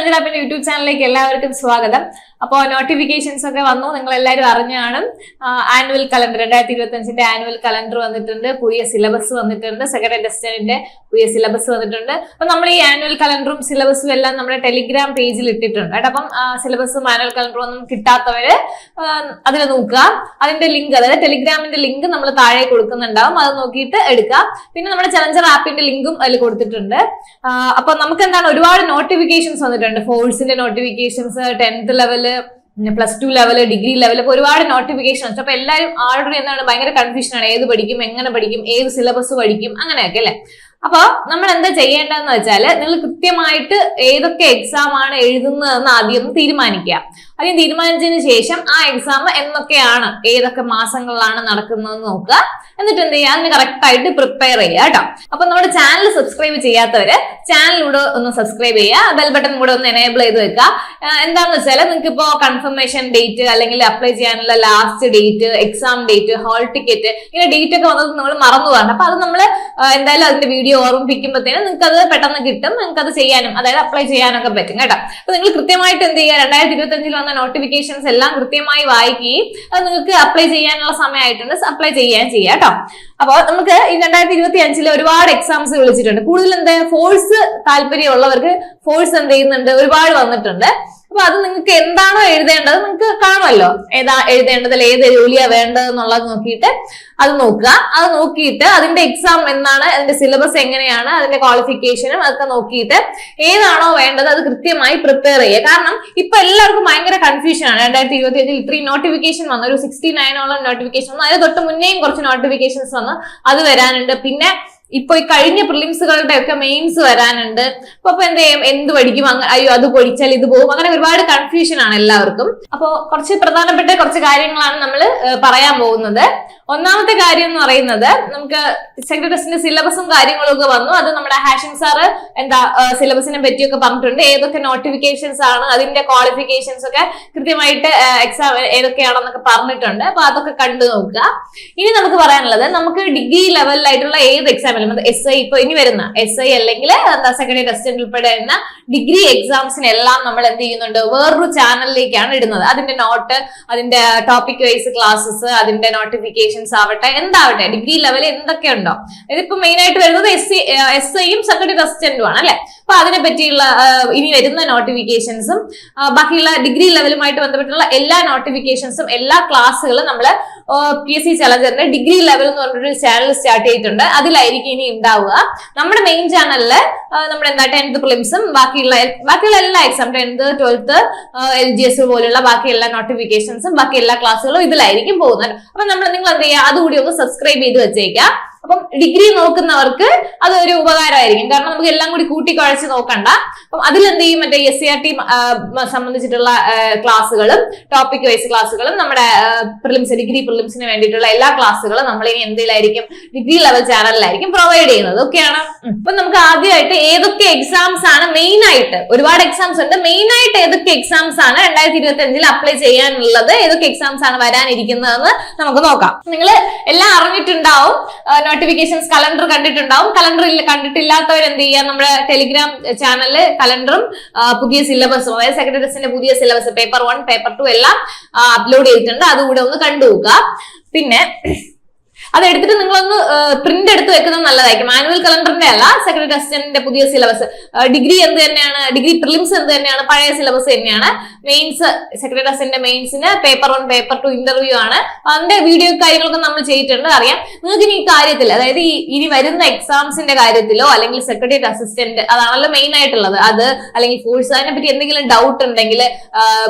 Challenger ആപ്പിന്റെ YouTube ചാനലിലേക്ക് എല്ലാവർക്കും സ്വാഗതം. അപ്പോൾ നോട്ടിഫിക്കേഷൻസ് ഒക്കെ വന്നു നിങ്ങൾ എല്ലാവരും അറിഞ്ഞാണ്. ആനുവൽ കലണ്ടർ രണ്ടായിരത്തി ഇരുപത്തി അഞ്ചിന്റെ ആനുവൽ കലണ്ടർ വന്നിട്ടുണ്ട് പുതിയ സിലബസ് വന്നിട്ടുണ്ട് സെക്കൻഡ് ടെസ്റ്റിന്റെ പുതിയ സിലബസ് വന്നിട്ടുണ്ട്. അപ്പൊ നമ്മൾ ഈ ആനുവൽ കലണ്ടറും സിലബസും എല്ലാം നമ്മുടെ ടെലിഗ്രാം പേജിൽ ഇട്ടിട്ടുണ്ട്. കേട്ടോ അപ്പം സിലബസും ആനുവൽ കലണ്ടറും ഒന്നും കിട്ടാത്തവര് അതിനെ നോക്കുക. അതിന്റെ ലിങ്ക് അതായത് ടെലിഗ്രാമിന്റെ ലിങ്ക് നമ്മൾ താഴെ കൊടുക്കുന്നുണ്ടാവും. അത് നോക്കിയിട്ട് എടുക്കുക. പിന്നെ നമ്മുടെ ചലഞ്ചർ ആപ്പിന്റെ ലിങ്കും അതിൽ കൊടുത്തിട്ടുണ്ട്. അപ്പൊ നമുക്ക് എന്താണ് ഒരുപാട് നോട്ടിഫിക്കേഷൻസ് വന്നിട്ടുണ്ട്. ഫോഴ്സിന്റെ notifications tenth level plus two level degree level ഇപ്പൊ ഒരുപാട് നോട്ടിഫിക്കേഷൻസ് അപ്പൊ എല്ലാവരും ആൾറെഡി എന്താണ് ഭയങ്കര കൺഫ്യൂഷനാണ് ഏത് പഠിക്കും എങ്ങനെ പഠിക്കും ഏത് സിലബസ് പഠിക്കും അങ്ങനെയൊക്കെ അല്ലെ? അപ്പൊ നമ്മൾ എന്താ ചെയ്യേണ്ടതെന്ന് വെച്ചാൽ നിങ്ങൾ കൃത്യമായിട്ട് ഏതൊക്കെ എക്സാം ആണ് എഴുതുന്നതെന്ന് ആദ്യം തീരുമാനിക്കുക. ആദ്യം തീരുമാനിച്ചതിന് ശേഷം ആ എക്സാം എന്നൊക്കെയാണ് ഏതൊക്കെ മാസങ്ങളിലാണ് നടക്കുന്നതെന്ന് നോക്കുക. എന്നിട്ട് എന്ത് ചെയ്യുക? അതിന് കറക്റ്റ് ആയിട്ട് പ്രിപ്പയർ ചെയ്യുക കേട്ടോ. അപ്പൊ നമ്മുടെ ചാനൽ സബ്സ്ക്രൈബ് ചെയ്യാത്തവര് ചാനലിലൂടെ ഒന്ന് സബ്സ്ക്രൈബ് ചെയ്യുക. ബെൽ ബട്ടൺ കൂടെ ഒന്ന് എനേബിൾ ചെയ്ത് വെക്കുക. എന്താണെന്ന് വെച്ചാൽ നിങ്ങൾക്ക് ഇപ്പോ കൺഫർമേഷൻ ഡേറ്റ് അല്ലെങ്കിൽ അപ്ലൈ ചെയ്യാനുള്ള last date exam date hall ticket ഇങ്ങനെ ഡേറ്റ് ഒക്കെ വന്നത് നമ്മൾ മറന്നു പോകണം അപ്പൊ അത് നമ്മൾ എന്തായാലും അതിന്റെ വീഡിയോ ഓർമ്മിപ്പിക്കുമ്പോഴത്തേനും നിങ്ങൾക്ക് അത് പെട്ടെന്ന് കിട്ടും. നിങ്ങൾക്ക് അത് ചെയ്യാനും അതായത് അപ്ലൈ ചെയ്യാനൊക്കെ പറ്റും കേട്ടോ. അപ്പൊ നിങ്ങൾ കൃത്യമായിട്ട് എന്ത് ചെയ്യുക? രണ്ടായിരത്തി ഇരുപത്തി അഞ്ചിൽ വന്ന നോട്ടിഫിക്കേഷൻസ് എല്ലാം കൃത്യമായി വായിക്കുകയും അത് നിങ്ങൾക്ക് അപ്ലൈ ചെയ്യാനുള്ള സമയമായിട്ടുണ്ട്. അപ്ലൈ ചെയ്യാൻ ചെയ്യാം കേട്ടോ അപ്പോൾ നമുക്ക് ഈ രണ്ടായിരത്തി ഇരുപത്തി അഞ്ചിൽ ഒരുപാട് എക്സാംസ് വിളിച്ചിട്ടുണ്ട്. കൂടുതൽ എന്താ ഫോഴ്സ് താല്പര്യമുള്ളവർക്ക് ഫോഴ്സ് എന്ത് ചെയ്യുന്നുണ്ട്? ഒരുപാട് വന്നിട്ടുണ്ട്. അപ്പൊ അത് നിങ്ങൾക്ക് എന്താണോ എഴുതേണ്ടത് നിങ്ങൾക്ക് കാണുമല്ലോ. ഏതാ എഴുതേണ്ടതിൽ ഏത് ജോലിയാ വേണ്ടത് എന്നുള്ളത് നോക്കിയിട്ട് അത് നോക്കുക. അത് നോക്കിയിട്ട് അതിന്റെ എക്സാം എന്താണ് അതിന്റെ സിലബസ് എങ്ങനെയാണ് അതിന്റെ ക്വാളിഫിക്കേഷനും അതൊക്കെ നോക്കിയിട്ട് ഏതാണോ വേണ്ടത് അത് കൃത്യമായി പ്രിപ്പയർ ചെയ്യുക. കാരണം ഇപ്പൊ എല്ലാവർക്കും ഭയങ്കര കൺഫ്യൂഷൻ ആണ്. രണ്ടായിരത്തി ഇരുപത്തി അഞ്ചിൽ ഇത്രയും നോട്ടിഫിക്കേഷൻ വന്നു. ഒരു സിക്സ്റ്റി നയനോളം നോട്ടിഫിക്കേഷൻ വന്നു. അതിന് തൊട്ട് മുന്നേയും കുറച്ച് നോട്ടിഫിക്കേഷൻസ് വന്നു. അത് വരാനുണ്ട്. പിന്നെ ഇപ്പൊ ഈ കഴിഞ്ഞ പ്രിലിംസുകളുടെ ഒക്കെ മെയിൻസ് വരാനുണ്ട്. അപ്പൊ എന്ത് ചെയ്യും? എന്ത് പഠിക്കും? അയ്യോ അത് പൊടിച്ചാൽ ഇത് പോകും. അങ്ങനെ ഒരുപാട് കൺഫ്യൂഷൻ ആണ് എല്ലാവർക്കും. അപ്പോൾ കുറച്ച് പ്രധാനപ്പെട്ട കുറച്ച് കാര്യങ്ങളാണ് നമ്മൾ പറയാൻ പോകുന്നത്. ഒന്നാമത്തെ കാര്യം എന്ന് പറയുന്നത് നമുക്ക് സെക്രട്ടറി ടെസ്റ്റിന്റെ സിലബസും കാര്യങ്ങളും ഒക്കെ വന്നു. അത് നമ്മുടെ ഹാഷൻ സാറ് എന്താ സിലബസിനെ പറ്റിയൊക്കെ പറഞ്ഞിട്ടുണ്ട്. ഏതൊക്കെ നോട്ടിഫിക്കേഷൻസ് ആണ് അതിന്റെ ക്വാളിഫിക്കേഷൻസ് ഒക്കെ കൃത്യമായിട്ട് എക്സാം ഏതൊക്കെയാണെന്നൊക്കെ പറഞ്ഞിട്ടുണ്ട്. അപ്പൊ അതൊക്കെ കണ്ടു നോക്കുക. ഇനി നമുക്ക് പറയാനുള്ളത് നമുക്ക് ഡിഗ്രി ലെവലിലായിട്ടുള്ള ഏത് എക്സാമിലും എസ് ഐ ഇപ്പൊ ഇനി വരുന്ന എസ് ഐ അല്ലെങ്കിൽ എന്താ സെക്കൻഡറി ടെസ്റ്റ് ഉൾപ്പെടുന്ന ഡിഗ്രി എക്സാംസിനെല്ലാം നമ്മൾ എന്ത് ചെയ്യുന്നുണ്ട്? വേറൊരു ചാനലിലേക്കാണ് ഇടുന്നത്. അതിന്റെ നോട്ട് അതിന്റെ ടോപ്പിക് വൈസ് ക്ലാസ്സസ് അതിന്റെ നോട്ടിഫിക്കേഷൻസ് ആവട്ടെ എന്താവട്ടെ ഡിഗ്രി ലെവൽ എന്തൊക്കെ ഉണ്ടോ? ഇതിപ്പോ മെയിൻ ആയിട്ട് വരുന്നത് എസ് എസ് ഐയും സെക്കൻഡറി ടെസ്റ്റും ആണ് അല്ലെ അപ്പൊ അതിനെ പറ്റിയുള്ള ഇനി വരുന്ന നോട്ടിഫിക്കേഷൻസും ബാക്കിയുള്ള ഡിഗ്രി ലെവലുമായിട്ട് ബന്ധപ്പെട്ടുള്ള എല്ലാ നോട്ടിഫിക്കേഷൻസും എല്ലാ ക്ലാസ്സുകളും നമ്മൾ പി എസ് സി ചലഞ്ചറിന്റെ ഡിഗ്രി ലെവൽ എന്ന് പറഞ്ഞൊരു ചാനൽ സ്റ്റാർട്ട് ചെയ്തിട്ടുണ്ട്. അതിലായിരിക്കും ഇനി ഉണ്ടാവുക. നമ്മുടെ മെയിൻ ചാനലിൽ നമ്മുടെ എന്താ ടെൻത്ത് പ്രിലിംസും ബാക്കിയുള്ള ബാക്കിയുള്ള എല്ലാ exam tenth twelfth L G S പോലുള്ള ബാക്കി എല്ലാ നോട്ടിഫിക്കേഷൻസും ബാക്കി എല്ലാ ക്ലാസ്സുകളും ഇതിലായിരിക്കും പോകുന്നത്. അപ്പൊ നമ്മൾ നിങ്ങൾ എന്ത് ചെയ്യുക അതുകൂടി ഒന്ന് സബ്സ്ക്രൈബ് ചെയ്ത് വെച്ചേക്കാം അപ്പം ഡിഗ്രി നോക്കുന്നവർക്ക് അതൊരു ഉപകാരമായിരിക്കും. കാരണം നമുക്ക് എല്ലാം കൂടി കൂട്ടിക്കുഴച്ച് നോക്കണ്ട. അപ്പം അതിലെന്ത് ചെയ്യും മറ്റേ എസ് സി ആർ ടി സംബന്ധിച്ചിട്ടുള്ള ക്ലാസ്സുകളും ടോപ്പിക് വൈസ് ക്ലാസ്സുകളും നമ്മുടെ പ്രിലിംസ് ഡിഗ്രി പ്രിലിംസിന് വേണ്ടിയിട്ടുള്ള എല്ലാ ക്ലാസ്സുകളും നമ്മൾ ഇനി എന്തിലായിരിക്കും ഡിഗ്രി ലെവൽ ചാനലിലായിരിക്കും പ്രൊവൈഡ് ചെയ്യുന്നത്. ഓക്കെയാണ്? അപ്പൊ നമുക്ക് ആദ്യമായിട്ട് ഏതൊക്കെ എക്സാംസ് ആണ് മെയിൻ ആയിട്ട് ഒരുപാട് എക്സാംസ് ഉണ്ട്. മെയിൻ ആയിട്ട് ഏതൊക്കെ എക്സാംസ് ആണ് രണ്ടായിരത്തി ഇരുപത്തി അഞ്ചിൽ അപ്ലൈ ചെയ്യാനുള്ളത്? ഏതൊക്കെ എക്സാംസ് ആണ് വരാനിരിക്കുന്നതെന്ന് നമുക്ക് നോക്കാം. നിങ്ങൾ എല്ലാം അറിഞ്ഞിട്ടുണ്ടാവും. നോട്ടിഫിക്കേഷൻസ് കലണ്ടർ കണ്ടിട്ടുണ്ടാവും. കലണ്ടറിൽ കണ്ടിട്ടില്ലാത്തവർ എന്ത് ചെയ്യുക നമ്മുടെ ടെലിഗ്രാം ചാനലിൽ കലണ്ടറും പുതിയ സിലബസും അതായത് സെക്രട്ടറിസിന്റെ പുതിയ syllabus paper one paper two എല്ലാം അപ്ലോഡ് ചെയ്തിട്ടുണ്ട്. അതുകൂടെ ഒന്ന് കണ്ടുപോക്കുക പിന്നെ അത് എടുത്തിട്ട് നിങ്ങളൊന്ന് പ്രിന്റ് എടുത്ത് വെക്കുന്നത് നല്ലതായിരിക്കും. മാനുവൽ കലണ്ടറിന്റെ അല്ല സെക്രട്ടറി അസിസ്റ്റന്റിന്റെ പുതിയ സിലബസ് ഡിഗ്രി എന്ത് തന്നെയാണ് ഡിഗ്രി പ്രിലിംസ് എന്ത് തന്നെയാണ് പഴയ സിലബസ് തന്നെയാണ്. Mains secretary assistant മെയിൻസിന് paper one paper two interview ആണ്. അതിന്റെ വീഡിയോ കാര്യങ്ങളൊക്കെ നമ്മൾ ചെയ്തിട്ടുണ്ട്. അറിയാം. നിങ്ങൾക്ക് ഇനി കാര്യത്തിൽ അതായത് ഈ ഇനി വരുന്ന എക്സാംസിന്റെ കാര്യത്തിലോ അല്ലെങ്കിൽ സെക്രട്ടറി അസിസ്റ്റന്റ് അതാണല്ലോ മെയിൻ ആയിട്ടുള്ളത്. അത് അല്ലെങ്കിൽ കോഴ്സ് അതിനെ പറ്റി എന്തെങ്കിലും ഡൗട്ട് ഉണ്ടെങ്കിൽ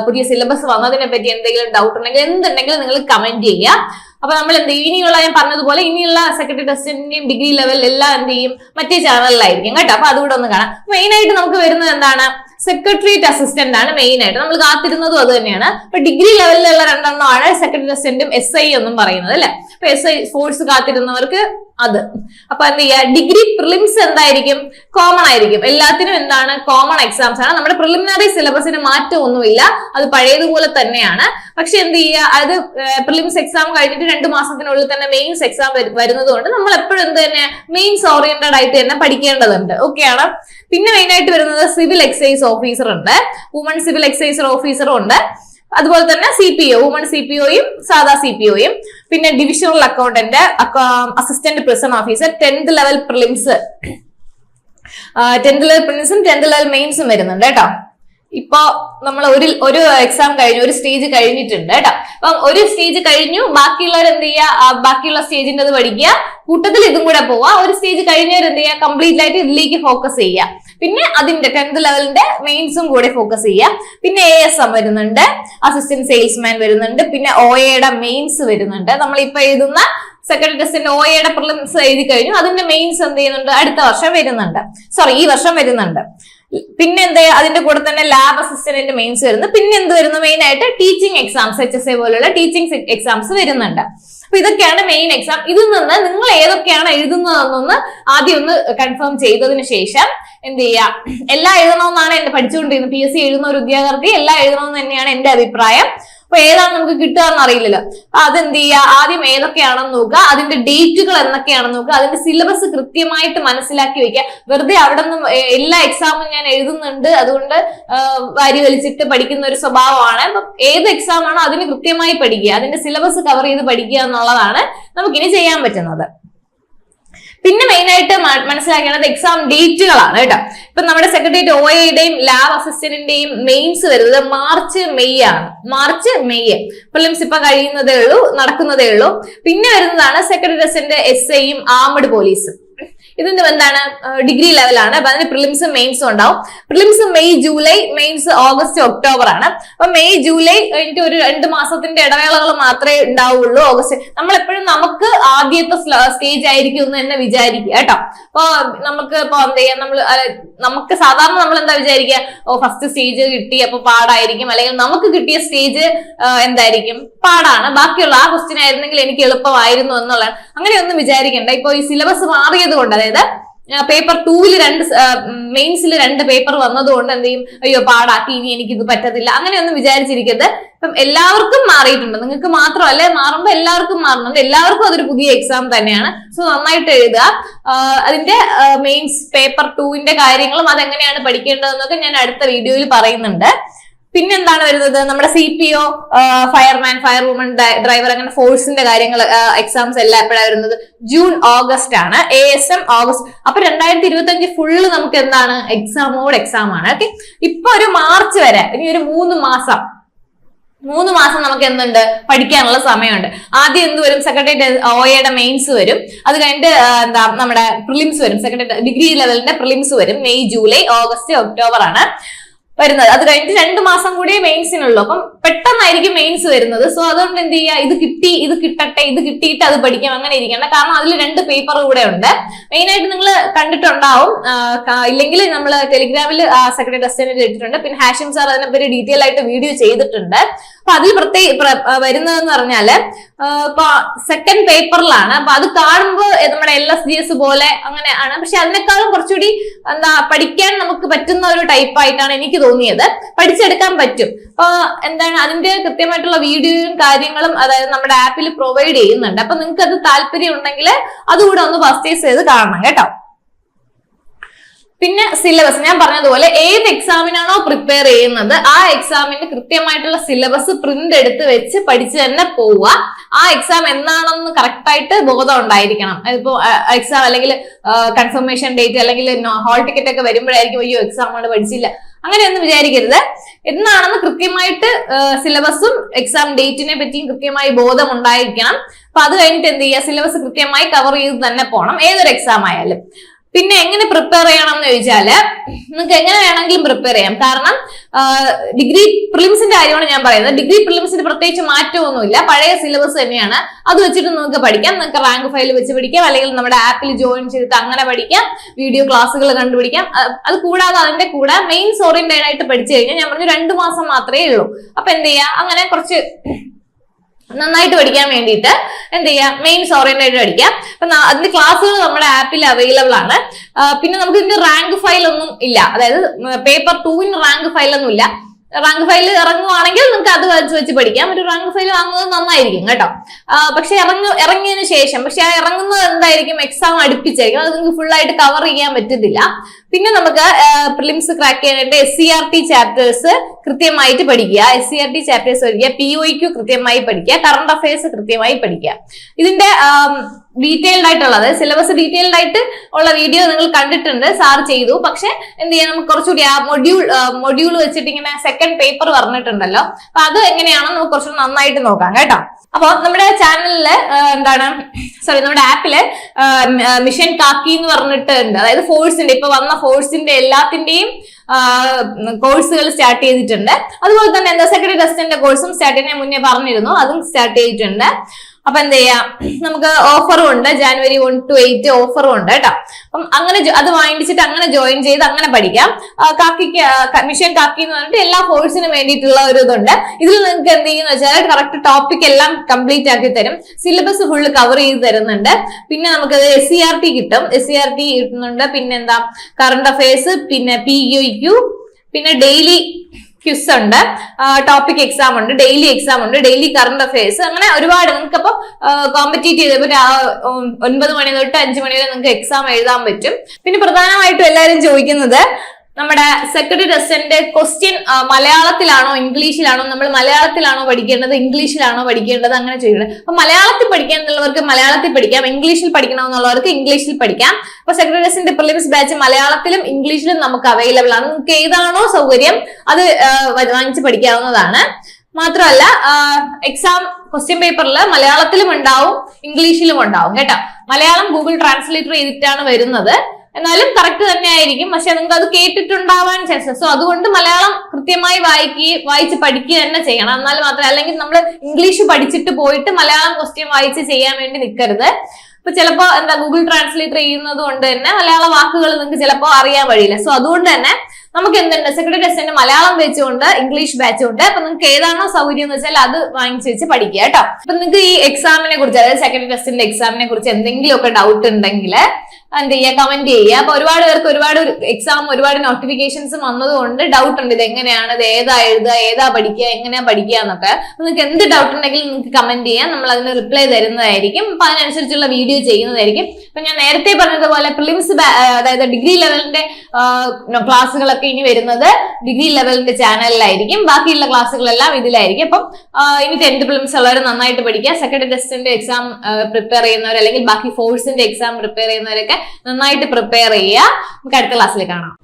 പുതിയ സിലബസ് വന്നതിനെ പറ്റി എന്തെങ്കിലും ഡൗട്ട് ഉണ്ടെങ്കിൽ എന്തുണ്ടെങ്കിലും നിങ്ങൾ കമന്റ് ചെയ്യുക. അപ്പൊ നമ്മൾ എന്ത് ചെയ്യും? ഇനിയുള്ള ഞാൻ പറഞ്ഞതുപോലെ ഇനിയുള്ള സെക്രട്ടറി ടെസ്റ്റിന്റെയും ഡിഗ്രി ലെവൽ എല്ലാം എന്ത് ചെയ്യും? മറ്റേ ചാനലിലായിരിക്കും കേട്ടോ. അപ്പൊ അതുകൂടെ ഒന്ന് കാണാം. മെയിൻ ആയിട്ട് നമുക്ക് വരുന്നത് എന്താണ്? സെക്രട്ടറിയേറ്റ് അസിസ്റ്റന്റ് ആണ് മെയിൻ ആയിട്ട്. നമ്മൾ കാത്തിരുന്നതും അത് തന്നെയാണ്. അപ്പൊ ഡിഗ്രി ലെവലിലുള്ള രണ്ടെണ്ണമാണ് സെക്രട്ടറി അസിസ്റ്റന്റും എസ് ഐ എന്നും പറയുന്നത് അല്ലെ? അപ്പൊ എസ് ഐ ഫോഴ്സ് കാത്തിരുന്നവർക്ക് അത്. അപ്പൊ എന്ത് ചെയ്യുക ഡിഗ്രി പ്രിലിംസ് എന്തായിരിക്കും? കോമൺ ആയിരിക്കും. എല്ലാത്തിനും എന്താണ്? കോമൺ എക്സാംസ് ആണ്. നമ്മുടെ പ്രിലിമിനറി സിലബസിന് മാറ്റമൊന്നുമില്ല. അത് പഴയതുപോലെ തന്നെയാണ്. പക്ഷെ എന്ത് ചെയ്യുക അത് പ്രിലിംസ് എക്സാം കഴിഞ്ഞിട്ട് രണ്ട് മാസത്തിനുള്ളിൽ തന്നെ മെയിൻസ് എക്സാം വരുന്നത് കൊണ്ട് നമ്മൾ എപ്പോഴും എന്ത് തന്നെ? മെയിൻസ് ഓറിയന്റഡ് ആയിട്ട് തന്നെ പഠിക്കേണ്ടതുണ്ട്. ഓക്കെയാണ് പിന്നെ മെയിൻ ആയിട്ട് വരുന്നത് സിവിൽ എക്സൈസ് ഓഫീസർ ഉണ്ട്. വുമൺ സിവിൽ എക്സൈസർ ഓഫീസറും ഉണ്ട്. അതുപോലെ തന്നെ C P O woman C P ഒയും സാധാ സി പി ഒയും പിന്നെ divisional accountant assistant prison officer tenth level prelims tenth level പ്രിലിംസും tenth level മെയിൻസും വരുന്നുണ്ട് കേട്ടോ. ഇപ്പോ നമ്മൾ ഒരു ഒരു എക്സാം കഴിഞ്ഞു ഒരു സ്റ്റേജ് കഴിഞ്ഞിട്ടുണ്ട് കേട്ടോ. അപ്പം ഒരു സ്റ്റേജ് കഴിഞ്ഞു ബാക്കിയുള്ളവർ എന്ത് ചെയ്യുക ബാക്കിയുള്ള സ്റ്റേജിന്റെ അത് പഠിക്കുക. കൂട്ടത്തിൽ ഇതും കൂടെ പോവാ. ഒരു സ്റ്റേജ് കഴിഞ്ഞവർ എന്ത് ചെയ്യുക കംപ്ലീറ്റ് ആയിട്ട് ഇതിലേക്ക് ഫോക്കസ് ചെയ്യുക. പിന്നെ അതിന്റെ ടെൻത്ത് ലെവലിന്റെ മെയിൻസും കൂടെ ഫോക്കസ് ചെയ്യാം. പിന്നെ എ എസ് എം വരുന്നുണ്ട് അസിസ്റ്റന്റ് സെയിൽസ്മാൻ വരുന്നുണ്ട് പിന്നെ ഒ എയുടെ മെയിൻസ് വരുന്നുണ്ട്. നമ്മളിപ്പോ എഴുതുന്ന സെക്കൻഡ് ടെസ്റ്റിന്റെ ഒ എയുടെ പ്രിലിംസ് എഴുതി കഴിഞ്ഞു. അതിന്റെ മെയിൻസ് എന്ത് ചെയ്യുന്നുണ്ട്? അടുത്ത വർഷം വരുന്നുണ്ട്. സോറി ഈ വർഷം വരുന്നുണ്ട്. പിന്നെ എന്ത് അതിന്റെ കൂടെ തന്നെ ലാബ് അസിസ്റ്റന്റിന്റെ മെയിൻസ് വരുന്നു. പിന്നെ എന്ത് വരുന്നു? മെയിൻ ആയിട്ട് teaching exams H S A പോലുള്ള ടീച്ചിങ് എക്സാംസ് വരുന്നുണ്ട്. അപ്പൊ ഇതൊക്കെയാണ് മെയിൻ എക്സാം ഇതിൽ നിന്ന് നിങ്ങൾ ഏതൊക്കെയാണ് എഴുതുന്നതെന്നൊന്ന് ആദ്യം ഒന്ന് കൺഫേം ചെയ്തതിന് ശേഷം എന്ത് ചെയ്യുക എല്ലാം എഴുതണമെന്നാണ് എന്റെ പഠിച്ചുകൊണ്ടിരുന്നത്. പി എസ് സി എഴുതുന്ന ഒരു ഉദ്യോഗാർത്ഥി എല്ലാം എഴുതണമെന്ന് തന്നെയാണ് എന്റെ അഭിപ്രായം. അപ്പൊ ഏതാണ് നമുക്ക് കിട്ടുക എന്ന് അറിയില്ലല്ലോ. അപ്പൊ അതെന്ത് ചെയ്യുക ആദ്യം ഏതൊക്കെയാണെന്ന് നോക്കുക. അതിന്റെ ഡേറ്റുകൾ എന്തൊക്കെയാണെന്ന് നോക്കുക. അതിന്റെ സിലബസ് കൃത്യമായിട്ട് മനസ്സിലാക്കി വെക്കുക. വെറുതെ അവിടെ നിന്ന് എല്ലാ എക്സാമും ഞാൻ എഴുതുന്നുണ്ട്. അതുകൊണ്ട് വാരി വലിച്ചിട്ട് പഠിക്കുന്ന ഒരു സ്വഭാവമാണ്. അപ്പൊ ഏത് എക്സാം ആണോ അതിന് കൃത്യമായി പഠിക്കുക. അതിന്റെ സിലബസ് കവർ ചെയ്ത് പഠിക്കുക എന്നുള്ളതാണ് നമുക്കിനി ചെയ്യാൻ പറ്റുന്നത്. പിന്നെ മെയിൻ ആയിട്ട് മനസ്സിലാക്കേണ്ടത് എക്സാം ഡേറ്റുകളാണ് കേട്ടോ. ഇപ്പൊ നമ്മുടെ സെക്രട്ടേറിയറ്റ് ഒ എയുടെയും ലാബ് അസിസ്റ്റന്റിന്റെയും മെയിൻസ് വരുന്നത് മാർച്ച് മെയ് ആണ്. March May. പ്രിലിംസ് ഇപ്പൊ കഴിയുന്നതേ ഉള്ളൂ നടക്കുന്നതേ ഉള്ളൂ. പിന്നെ വരുന്നതാണ് സെക്രട്ടേറിയറ്റിന്റെ എസ് ഐയും ആംഡ് പോലീസും ഇതിന്റെ എന്താണ്? ഡിഗ്രി ലെവലാണ് അപ്പൊ അതിന് പ്രിലിംസും മെയിൻസും ഉണ്ടാവും. Prelims May July mains August October ആണ്. അപ്പൊ മെയ് ജൂലൈ കഴിഞ്ഞിട്ട് ഒരു രണ്ട് മാസത്തിന്റെ ഇടവേളകൾ മാത്രമേ ഉണ്ടാവുള്ളൂ ഓഗസ്റ്റ് നമ്മൾ എപ്പോഴും നമുക്ക് ആദ്യത്തെ സ്റ്റേജ് ആയിരിക്കും എന്ന് തന്നെ വിചാരിക്കുക കേട്ടോ. അപ്പൊ നമുക്ക് ഇപ്പൊ എന്ത് ചെയ്യാം? നമ്മൾ നമുക്ക് സാധാരണ നമ്മൾ എന്താ വിചാരിക്കുക? ഓ ഫസ്റ്റ് സ്റ്റേജ് കിട്ടി അപ്പൊ പാടായിരിക്കും. അല്ലെങ്കിൽ നമുക്ക് കിട്ടിയ സ്റ്റേജ് എന്തായിരിക്കും? പാടാണ്. ബാക്കിയുള്ള ആ ക്വസ്റ്റ്യൻ ആയിരുന്നെങ്കിൽ എനിക്ക് എളുപ്പമായിരുന്നു എന്നുള്ള അങ്ങനെയൊന്നും വിചാരിക്കണ്ട. ഇപ്പൊ ഈ സിലബസ് മാറിയത് കൊണ്ട് പേപ്പർ ടൂവിൽ രണ്ട് മെയിൻസിൽ രണ്ട് പേപ്പർ വന്നതുകൊണ്ട് എന്ത് ചെയ്യും? അയ്യോ പാടാക്കി ഇനി എനിക്ക് ഇത് പറ്റത്തില്ല. അങ്ങനെയൊന്നും വിചാരിച്ചിരിക്കരുത്. ഇപ്പം എല്ലാവർക്കും മാറിയിട്ടുണ്ട്. നിങ്ങൾക്ക് മാത്രമല്ല മാറുമ്പോൾ എല്ലാവർക്കും മാറുന്നുണ്ട്. എല്ലാവർക്കും അതൊരു പുതിയ എക്സാം തന്നെയാണ്. സോ നന്നായിട്ട് എഴുതുക. അതിന്റെ മെയിൻസ് പേപ്പർ ടൂവിന്റെ കാര്യങ്ങളും അതെങ്ങനെയാണ് പഠിക്കേണ്ടതെന്നൊക്കെ ഞാൻ അടുത്ത വീഡിയോയിൽ പറയുന്നുണ്ട്. പിന്നെന്താണ് വരുന്നത്? നമ്മുടെ C P O fireman fire woman driver അങ്ങനെ ഫോഴ്സിന്റെ കാര്യങ്ങൾ എക്സാംസ് എല്ലാം എപ്പോഴാണ് വരുന്നത്? ജൂൺ ഓഗസ്റ്റ് ആണ്. എ എസ് എം ഓഗസ്റ്റ് അപ്പൊ രണ്ടായിരത്തി ഇരുപത്തി അഞ്ച് ഫുള്ള് നമുക്ക് എന്താണ്? എക്സാമോട് എക്സാം ആണ്. ഓക്കെ ഇപ്പൊ ഒരു മാർച്ച് വരെ ഇനി ഒരു മൂന്ന് മാസം മൂന്ന് മാസം നമുക്ക് എന്തുണ്ട്? പഠിക്കാനുള്ള സമയമുണ്ട്. ആദ്യം എന്ത് വരും? സെക്രട്ടേറിയറ്റ് ഒയുടെ മെയിൻസ് വരും. അത് കഴിഞ്ഞിട്ട് എന്താ നമ്മുടെ പ്രിലിംസ് വരും. സെക്രട്ടേറിയറ്റ് ഡിഗ്രി ലെവലിന്റെ പ്രിലിംസ് വരും. മെയ് ജൂലൈ ഓഗസ്റ്റ് ഒക്ടോബർ ആണ്. വരുന്നത്. അത് കഴിഞ്ഞിട്ട് രണ്ട് മാസം കൂടി മെയിൻസിനുള്ളൂ അപ്പം പെട്ടെന്നായിരിക്കും മെയിൻസ് വരുന്നത്. സോ അതുകൊണ്ട് എന്ത് ചെയ്യുക? ഇത് കിട്ടി ഇത് കിട്ടട്ടെ ഇത് കിട്ടിയിട്ട് അത് പഠിക്കാം അങ്ങനെ ഇരിക്കണം കാരണം അതിൽ രണ്ട് പേപ്പർ കൂടെ ഉണ്ട്. മെയിൻ ആയിട്ട് നിങ്ങൾ കണ്ടിട്ടുണ്ടാവും. ഇല്ലെങ്കിൽ നമ്മൾ ടെലിഗ്രാമിൽ സെക്രട്ടറി ടെസ്റ്റിന് ഇട്ടിട്ടുണ്ട്. പിന്നെ ഹാഷിം സാർ അതിനെപ്പറ്റി ഡീറ്റെയിൽ ആയിട്ട് വീഡിയോ ചെയ്തിട്ടുണ്ട്. അപ്പൊ അതിൽ പ്രത്യേക വരുന്നതെന്ന് പറഞ്ഞാൽ ഇപ്പൊ സെക്കൻഡ് പേപ്പറിലാണ് അപ്പൊ അത് കാണുമ്പോൾ നമ്മുടെ എൽ എസ് ജി എസ് പോലെ അങ്ങനെ ആണ്. പക്ഷെ അതിനേക്കാളും കുറച്ചുകൂടി എന്താ പഠിക്കാൻ നമുക്ക് പറ്റുന്ന ഒരു ടൈപ്പ് ആയിട്ടാണ് എനിക്ക് തോന്നിയത്. പഠിച്ചെടുക്കാൻ പറ്റും. അപ്പൊ എന്താണ് അതിന്റെ കൃത്യമായിട്ടുള്ള വീഡിയോയും കാര്യങ്ങളും അതായത് നമ്മുടെ ആപ്പിൽ പ്രൊവൈഡ് ചെയ്യുന്നുണ്ട്. അപ്പൊ നിങ്ങൾക്ക് അത് താല്പര്യം ഉണ്ടെങ്കിൽ അതുകൂടെ ഒന്ന് പർച്ചേസ് ചെയ്ത് കാണണം കേട്ടോ. പിന്നെ സിലബസ് ഞാൻ പറഞ്ഞതുപോലെ ഏത് എക്സാമിനാണോ പ്രിപ്പയർ ചെയ്യുന്നത് ആ എക്സാമിന്റെ കൃത്യമായിട്ടുള്ള സിലബസ് പ്രിന്റ് എടുത്ത് വെച്ച് പഠിച്ച് തന്നെ പോവുക. ആ എക്സാം എന്നാണെന്ന് കറക്റ്റ് ആയിട്ട് ബോധം ഉണ്ടായിരിക്കണം. ഇപ്പോ എക്സാം അല്ലെങ്കിൽ കൺഫർമേഷൻ ഡേറ്റ് അല്ലെങ്കിൽ ഹോൾ ടിക്കറ്റ് ഒക്കെ വരുമ്പോഴായിരിക്കും അയ്യോ എക്സാം ആണ് പഠിച്ചില്ല. അങ്ങനെയൊന്നും വിചാരിക്കരുത്. എന്നാണെന്ന് കൃത്യമായിട്ട് സിലബസും എക്സാം ഡേറ്റിനെ പറ്റിയും കൃത്യമായി ബോധം ഉണ്ടായിരിക്കണം. അപ്പൊ അത് കഴിഞ്ഞിട്ട് എന്ത് ചെയ്യുക? സിലബസ് കൃത്യമായി കവർ ചെയ്ത് തന്നെ പോകണം ഏതൊരു എക്സാം ആയാലും. പിന്നെ എങ്ങനെ പ്രിപ്പയർ ചെയ്യണം എന്ന് ചോദിച്ചാൽ നിങ്ങൾക്ക് എങ്ങനെ വേണമെങ്കിലും പ്രിപ്പയർ ചെയ്യാം. കാരണം ഡിഗ്രി പ്രിലിംസിന്റെ കാര്യമാണ് ഞാൻ പറയുന്നത്. ഡിഗ്രി പ്രിലിംസിന്റെ പ്രത്യേകിച്ച് മാറ്റമൊന്നുമില്ല. പഴയ സിലബസ് തന്നെയാണ്. അത് വെച്ചിട്ട് നിങ്ങൾക്ക് പഠിക്കാം. നിങ്ങൾക്ക് റാങ്ക് ഫയൽ വെച്ച് പഠിക്കാം. അല്ലെങ്കിൽ നമ്മുടെ ആപ്പിൽ ജോയിൻ ചെയ്തിട്ട് അങ്ങനെ പഠിക്കാം. വീഡിയോ ക്ലാസ്സുകൾ കണ്ടുപിടിക്കാം. അത് കൂടാതെ അതിന്റെ കൂടെ മെയിൻസ് ഓറിയന്റഡ് ആയിട്ട് പഠിച്ചു കഴിഞ്ഞാൽ ഞാൻ പറഞ്ഞു രണ്ടു മാസം മാത്രമേ ഉള്ളൂ. അപ്പൊ എന്ത് ചെയ്യാം? അങ്ങനെ കുറച്ച് നന്നായിട്ട് പഠിക്കാൻ വേണ്ടിയിട്ട് എന്ത് ചെയ്യാം? മെയിൻസ് ഓറിയന്റഡ് പഠിക്കാം. അപ്പൊ അതിന്റെ ക്ലാസ്സുകൾ നമ്മുടെ ആപ്പിൽ അവൈലബിൾ ആണ്. പിന്നെ നമുക്ക് ഇതിന്റെ റാങ്ക് ഫയൽ ഒന്നും ഇല്ല. അതായത് പേപ്പർ ടൂവിന് റാങ്ക് ഫയൽ ഒന്നും ഇല്ല. റാങ്ക് ഫയൽ ഇറങ്ങുവാണെങ്കിൽ നിങ്ങൾക്ക് അത് വെച്ച് വെച്ച് പഠിക്കാം. ഒരു റാങ്ക് ഫയൽ വാങ്ങുന്നത് നന്നായിരിക്കും കേട്ടോ. പക്ഷെ ഇറങ്ങ ഇറങ്ങിയതിന് ശേഷം പക്ഷെ ആ ഇറങ്ങുന്നത് എന്തായിരിക്കും? എക്സാം അടുപ്പിച്ചായിരിക്കും. അത് നിങ്ങൾക്ക് ഫുൾ ആയിട്ട് കവർ ചെയ്യാൻ പറ്റത്തില്ല. പിന്നെ നമുക്ക് പ്രിലിംസ് ക്രാക്ക് ചെയ്യാനായിട്ട് S C R T chapters കൃത്യമായിട്ട് പഠിക്കുക. S C R T chapters പഠിക്കുക. പി ഒയ്ക്ക് കൃത്യമായി പഠിക്കുക. കറണ്ട് അഫയേഴ്സ് കൃത്യമായി പഠിക്കുക. ഇതിന്റെ ഡീറ്റെയിൽഡ് ആയിട്ടുള്ളത് സിലബസ് ഡീറ്റെയിൽഡ് ആയിട്ട് ഉള്ള വീഡിയോ നിങ്ങൾ കണ്ടിട്ടുണ്ട് സാർ ചെയ്തു. പക്ഷെ എന്ത് ചെയ്യാം നമുക്ക് കുറച്ചുകൂടി ആ മൊഡ്യൂൾ മൊഡ്യൂൾ വെച്ചിട്ട് ഇങ്ങനെ സെക്കൻഡ് പേപ്പർ പറഞ്ഞിട്ടുണ്ടല്ലോ. അപ്പൊ അത് എങ്ങനെയാണെന്ന് നമുക്ക് കുറച്ചുകൂടി നന്നായിട്ട് നോക്കാം കേട്ടോ. അപ്പൊ നമ്മുടെ ചാനലിൽ എന്താണ് സോറി നമ്മുടെ ആപ്പിൽ മിഷൻ കാക്കി എന്ന് പറഞ്ഞിട്ട് ഉണ്ട് അതായത് ഫോഴ്സിന്റെ ഇപ്പൊ വന്ന ഫോഴ്സിന്റെ എല്ലാത്തിന്റെയും കോഴ്സുകൾ സ്റ്റാർട്ട് ചെയ്തിട്ടുണ്ട്. അതുപോലെ തന്നെ എന്താ സെക്രട്ടറി ടെസ്റ്റിന്റെ കോഴ്സും സ്റ്റാർട്ട് ചെയ്യാൻ മുന്നേ പറഞ്ഞിരുന്നു. അതും സ്റ്റാർട്ട് ചെയ്തിട്ടുണ്ട്. അപ്പൊ എന്ത് ചെയ്യാം? നമുക്ക് ഓഫറും ഉണ്ട്. ജാനുവരി വൺ ടു എയ്റ്റ് ഓഫറും ഉണ്ട് കേട്ടോ. അപ്പം അങ്ങനെ അത് വാങ്ങിച്ചിട്ട് അങ്ങനെ ജോയിൻ ചെയ്ത് അങ്ങനെ പഠിക്കാം. കാക്കിക്ക് മിഷൻ കാക്കി എന്ന് പറഞ്ഞിട്ട് എല്ലാ കോഴ്സിനും വേണ്ടിയിട്ടുള്ള ഒരു ഇതുണ്ട്. ഇതിൽ നിങ്ങൾക്ക് എന്ത് ചെയ്യുന്ന വെച്ചാൽ കറക്റ്റ് ടോപ്പിക് എല്ലാം കംപ്ലീറ്റ് ആക്കി തരും. സിലബസ് ഫുള്ള് കവർ ചെയ്ത് തരുന്നുണ്ട്. പിന്നെ നമുക്ക് എസ് സി ആർ ടി കിട്ടും. എസ് സി ആർ ടി കിട്ടുന്നുണ്ട്. പിന്നെന്താ കറണ്ട് അഫയേഴ്സ് പിന്നെ പി യു ക്യു പിന്നെ ഡെയിലി ക്വിസ് ഉണ്ട്. ടോപ്പിക് എക്സാം ഉണ്ട് ഡെയിലി എക്സാം ഉണ്ട് ഡെയിലി കറണ്ട് അഫയേഴ്സ് അങ്ങനെ ഒരുപാട് നിങ്ങൾക്ക് അപ്പോൾ കോമ്പറ്റേറ്റീവ് ചെയ്തപ്പോൾ ഒൻപത് മണി തൊട്ട് അഞ്ച് മണി വരെ നിങ്ങൾക്ക് എക്സാം എഴുതാൻ പറ്റും. പിന്നെ പ്രധാനമായിട്ടും എല്ലാവരും ചോദിക്കുന്നത് നമ്മുടെ സെക്രട്ടറി റെസിഡന്റ് ക്വസ്റ്റ്യൻ മലയാളത്തിലാണോ ഇംഗ്ലീഷിലാണോ നമ്മൾ മലയാളത്തിലാണോ പഠിക്കേണ്ടത് ഇംഗ്ലീഷിലാണോ പഠിക്കേണ്ടത് അങ്ങനെ ചെയ്യുന്നത് അപ്പൊ മലയാളത്തിൽ പഠിക്കാൻ എന്നുള്ളവർക്ക് മലയാളത്തിൽ പഠിക്കാം ഇംഗ്ലീഷിൽ പഠിക്കണമെന്നുള്ളവർക്ക് ഇംഗ്ലീഷിൽ പഠിക്കാം. അപ്പൊ സെക്രട്ടറി റെസിഡന്റ് പ്രിലിംസ് ബാച്ച് മലയാളത്തിലും ഇംഗ്ലീഷിലും നമുക്ക് അവൈലബിൾ ആണ്. നിങ്ങൾക്ക് ഏതാണോ സൗകര്യം അത് വാങ്ങിച്ച് പഠിക്കാവുന്നതാണ്. മാത്രമല്ല എക്സാം ക്വസ്റ്റ്യൻ പേപ്പറിൽ മലയാളത്തിലും ഉണ്ടാവും ഇംഗ്ലീഷിലും ഉണ്ടാവും കേട്ടോ. മലയാളം ഗൂഗിൾ ട്രാൻസ്ലേറ്റർ ചെയ്തിട്ടാണ് വരുന്നത്. എന്നാലും കറക്റ്റ് തന്നെ ആയിരിക്കും പക്ഷെ നിങ്ങൾക്ക് അത് കേട്ടിട്ടുണ്ടാവാൻ ചാൻസസ് സോ അതുകൊണ്ട് മലയാളം കൃത്യമായി വായിക്കുകയും വായിച്ച് പഠിക്കുക തന്നെ ചെയ്യണം. എന്നാൽ മാത്രമേ അല്ലെങ്കിൽ നമ്മൾ ഇംഗ്ലീഷ് പഠിച്ചിട്ട് പോയിട്ട് മലയാളം ക്വസ്റ്റ്യൻ വായിച്ച് ചെയ്യാൻ വേണ്ടി നിൽക്കരുത് ഇപ്പൊ ചിലപ്പോ എന്താ ഗൂഗിൾ ട്രാൻസ്ലേറ്റർ ചെയ്യുന്നത് കൊണ്ട് തന്നെ മലയാള വാക്കുകൾ നിങ്ങൾക്ക് ചിലപ്പോ അറിയാൻ വഴിയില്ല. സോ അതുകൊണ്ട് തന്നെ നമുക്ക് എന്തുണ്ട്? സെക്രട്ടറി ടെസ്റ്റിന്റെ മലയാളം ഇംഗ്ലീഷ് ബാച്ചും ഉണ്ട് അപ്പൊ നിങ്ങൾക്ക് ഏതാണോ സൗകര്യം എന്ന് വെച്ചാൽ അത് വാങ്ങിച്ചു വെച്ച് പഠിക്കുക കേട്ടോ. അപ്പൊ നിങ്ങൾക്ക് ഈ എക്സാമിനെ കുറിച്ച് അതായത് സെക്കൻഡ് ടെസ്റ്റിന്റെ എക്സാമിനെ കുറിച്ച് എന്തെങ്കിലുമൊക്കെ ഡൗട്ട് ഉണ്ടെങ്കിൽ എന്ത് ചെയ്യുക? കമന്റ് ചെയ്യുക. അപ്പൊ ഒരുപാട് പേർക്ക് ഒരുപാട് എക്സാം ഒരുപാട് നോട്ടിഫിക്കേഷൻസ് വന്നതുകൊണ്ട് ഡൗട്ട് ഉണ്ട്. ഇത് എങ്ങനെയാണ്? ഇത് ഏതാ എഴുതുക? ഏതാ പഠിക്കുക? എങ്ങനെയാ പഠിക്കുക എന്നൊക്കെ. നിങ്ങൾക്ക് എന്ത് ഡൗട്ട് ഉണ്ടെങ്കിലും നിങ്ങൾക്ക് കമന്റ് ചെയ്യാം. നമ്മൾ അതിന് റിപ്ലൈ തരുന്നതായിരിക്കും. അപ്പൊ അതിനനുസരിച്ചുള്ള വീഡിയോ ചെയ്യുന്നതായിരിക്കും. ഇപ്പൊ ഞാൻ നേരത്തെ പറഞ്ഞതുപോലെ പ്രിലിംസ് അതായത് ഡിഗ്രി ലെവലിന്റെ ക്ലാസ്സുകളൊക്കെ ഇനി വരുന്നത് ഡിഗ്രി ലെവലിന്റെ ചാനലിലായിരിക്കും ബാക്കിയുള്ള ക്ലാസ്സുകളെല്ലാം ഇതിലായിരിക്കും. അപ്പം ഇനി ടെൻത്ത് പ്രിലിംസ് ഉള്ളവർ നന്നായിട്ട് പഠിക്കുക. സെക്കൻഡ് ടെസ്റ്റിന്റെ എക്സാം പ്രിപ്പയർ ചെയ്യുന്നവർ അല്ലെങ്കിൽ ബാക്കി ഫോഴ്സിന്റെ എക്സാം പ്രിപ്പയർ ചെയ്യുന്നവരൊക്കെ നന്നായിട്ട് പ്രിപ്പയർ ചെയ്യുക. നമുക്ക് അടുത്ത ക്ലാസ്സിൽ കാണാം.